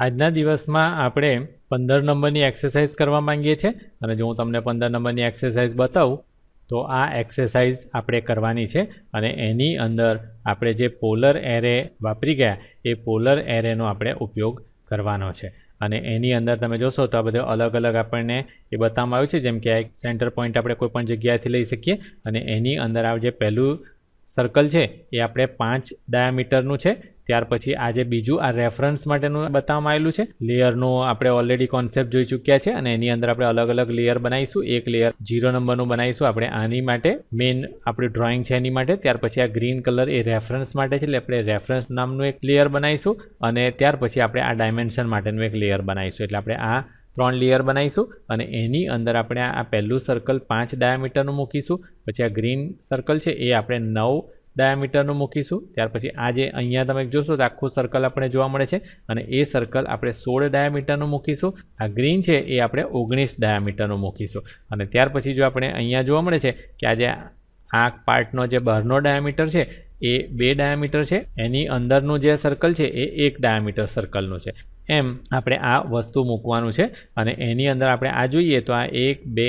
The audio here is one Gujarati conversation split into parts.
આજના દિવસમાં આપણે પંદર નંબરની એક્સરસાઇઝ કરવા માંગીએ છીએ. અને જો હું તમને પંદર નંબરની એક્સરસાઇઝ બતાવું, તો આ એક્સરસાઇઝ આપણે કરવાની છે. અને એની અંદર આપણે જે પોલર એરે વાપરી ગયા, એ પોલર એરેનો આપણે ઉપયોગ કરવાનો છે. અને એની અંદર તમે જોશો તો આ બધું અલગ અલગ આપણને એ બતાવવામાં આવ્યું છે. જેમ કે આ એક સેન્ટર પોઈન્ટ આપણે કોઈપણ જગ્યાએથી લઈ શકીએ. અને એની અંદર આ જે પહેલું સર્કલ છે, એ આપણે પાંચ ડાયામીટરનું છે. ત્યાર પછી આજે બીજું આ રેફરન્સ માટેનું બતાવવામાં આવેલું છે. લેયરનું આપણે ઓલરેડી કોન્સેપ્ટ જોઈ ચૂક્યા છે અને એની અંદર આપણે અલગ અલગ લેયર બનાવીશું. એક લેયર જીરો નંબરનું બનાવીશું આપણે આની માટે. મેઇન આપણું ડ્રોઈંગ છે એની માટે. ત્યાર પછી આ ગ્રીન કલર એ રેફરન્સ માટે છે એટલે આપણે રેફરન્સ નામનું એક લેયર બનાવીશું અને ત્યાર પછી આપણે આ ડાયમેન્શન માટેનું એક લેયર બનાવીશું. એટલે આપણે આ ત્રણ લેયર બનાવીશું અને એની અંદર આપણે આ પહેલું સર્કલ પાંચ ડાયામીટરનું મૂકીશું. પછી આ ગ્રીન સર્કલ છે એ આપણે નવ ડાયામીટરનું મૂકીશું. ત્યાર પછી આ જે અહીંયા તમે જોશો તો આખું સર્કલ આપણે જોવા મળે છે અને એ સર્કલ આપણે સોળ ડાયામીટરનું મૂકીશું. આ ગ્રીન છે એ આપણે ઓગણીસ ડાયામીટરનું મૂકીશું. અને ત્યાર પછી જો આપણે અહીંયા જોવા મળે છે કે આ જે આ પાર્ટનો જે બહારનો ડાયામીટર છે એ બે ડાયામીટર છે. એની અંદરનું જે સર્કલ છે એ એક ડાયામીટર સર્કલનું છે. એમ આપણે આ વસ્તુ મૂકવાનું છે અને એની અંદર આપણે આ જોઈએ તો આ એક, બે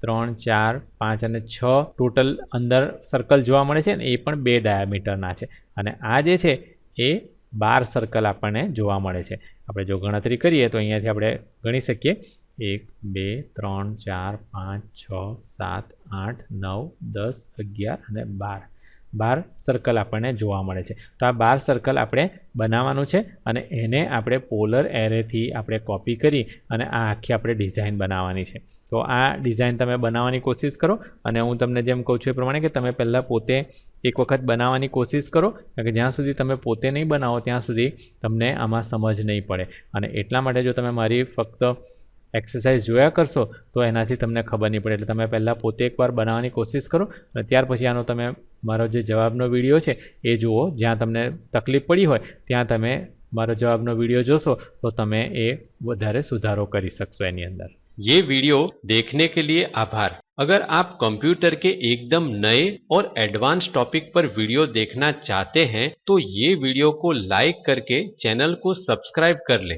ત્રણ, ચાર, પાંચ અને છ ટોટલ અંદર સર્કલ જોવા મળે છે ને એ પણ બે ડાયામીટરના છે. અને આ જે છે એ બાર સર્કલ આપણને જોવા મળે છે. આપણે જો ગણતરી કરીએ તો અહીંયાથી આપણે ગણી શકીએ. એક, બે, ત્રણ, ચાર, પાંચ, છ, સાત, આઠ, નવ, દસ, અગિયાર અને બાર. બાર સર્કલ આપણને જોવા મળે છે. તો આ બાર સર્કલ આપણે બનાવવાનું છે અને એને આપણે પોલર એરેથી આપણે કોપી કરી અને આ આખી આપણે ડિઝાઇન બનાવવાની છે. તો આ ડિઝાઇન તમે બનાવવાની કોશિશ કરો અને હું તમને જેમ કહું છું એ પ્રમાણે કે તમે પહેલાં પોતે એક વખત બનાવવાની કોશિશ કરો કે જ્યાં સુધી તમે પોતે નહીં બનાવો ત્યાં સુધી તમને આમાં સમજ નહીં પડે. અને એટલા માટે જો તમે મારી ફક્ત એક્સરસાઇઝ જોયા કરશો તો એનાથી તમને ખબર નહીં પડે એટલે તમે પહેલાં પોતે એકવાર બનાવવાની કોશિશ કરો અને ત્યાર પછી આનો તમે મારો જે જવાબનો વિડીયો છે એ જુઓ જ્યાં તમને તકલીફ પડી હોય ત્યાં તમે મારો જવાબનો વિડીયો જોશો તો તમે એ વધારે સુધારો કરી શકશો એની અંદર ये वीडियो देखने के लिए आभार अगर आप कंप्यूटर के एकदम नए और एडवांस टॉपिक पर वीडियो देखना चाहते हैं तो ये वीडियो को लाइक करके चैनल को सब्सक्राइब कर लें